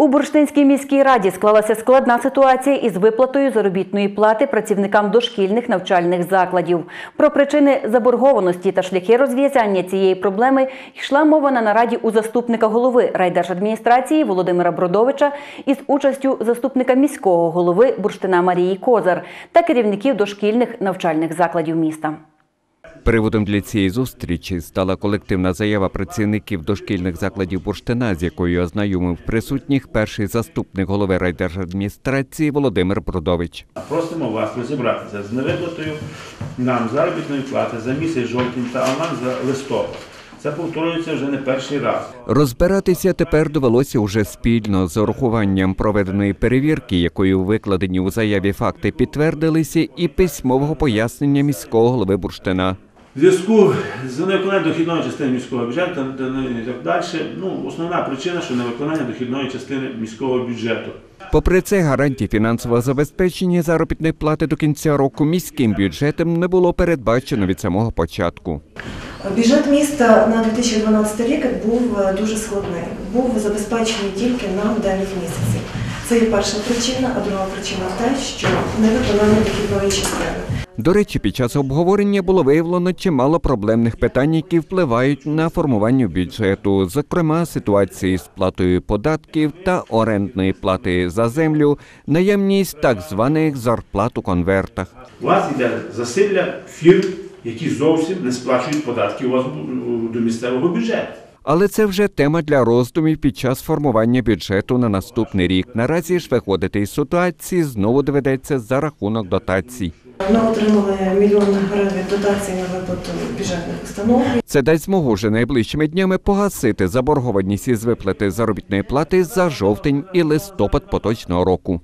У Бурштинській міській раді склалася складна ситуація із виплатою заробітної плати працівникам дошкільних навчальних закладів. Про причини заборгованості та шляхи розв'язання цієї проблеми йшла мова на нараді у заступника голови райдержадміністрації Володимира Бродовича із участю заступника міського голови Бурштина Марії Козар та керівників дошкільних навчальних закладів міста. Приводом для цієї зустрічі стала колективна заява працівників дошкільних закладів Бурштина, з якою ознайомив присутніх перший заступник голови райдержадміністрації Володимир Бродович. Просимо вас розібратися з невиплатою нам заробітної плати за місяць жовтень та аванс за листопад. Це повторюється вже не перший раз. Розбиратися тепер довелося уже спільно з урахуванням проведеної перевірки, якою викладені у заяві факти підтвердилися, і письмового пояснення міського голови Бурштина. В зв'язку з невиконанням дохідної частини міського бюджету і так далі, ну, основна причина, що невиконання дохідної частини міського бюджету. Попри це, гарантій фінансового забезпечення заробітної плати до кінця року міським бюджетом не було передбачено від самого початку. Бюджет міста на 2012 рік був е, дуже складний. Був забезпечений тільки на 9 місяців. Це є перша причина, а друга причина те, що невиконання дохідної частини. До речі, під час обговорення було виявлено чимало проблемних питань, які впливають на формування бюджету, зокрема ситуації з платою податків та орендної плати за землю, наявність так званих зарплат у конвертах. У вас йде засилля фірм, які зовсім не сплачують податки у вас до місцевого бюджету. Але це вже тема для роздумів під час формування бюджету на наступний рік. Наразі ж виходити із ситуації знову доведеться за рахунок дотацій. Ми отримали мільйон гривень дотації на виплату бюджетних установ. Це дасть змогу вже найближчими днями погасити заборгованість із виплати заробітної плати за жовтень і листопад поточного року.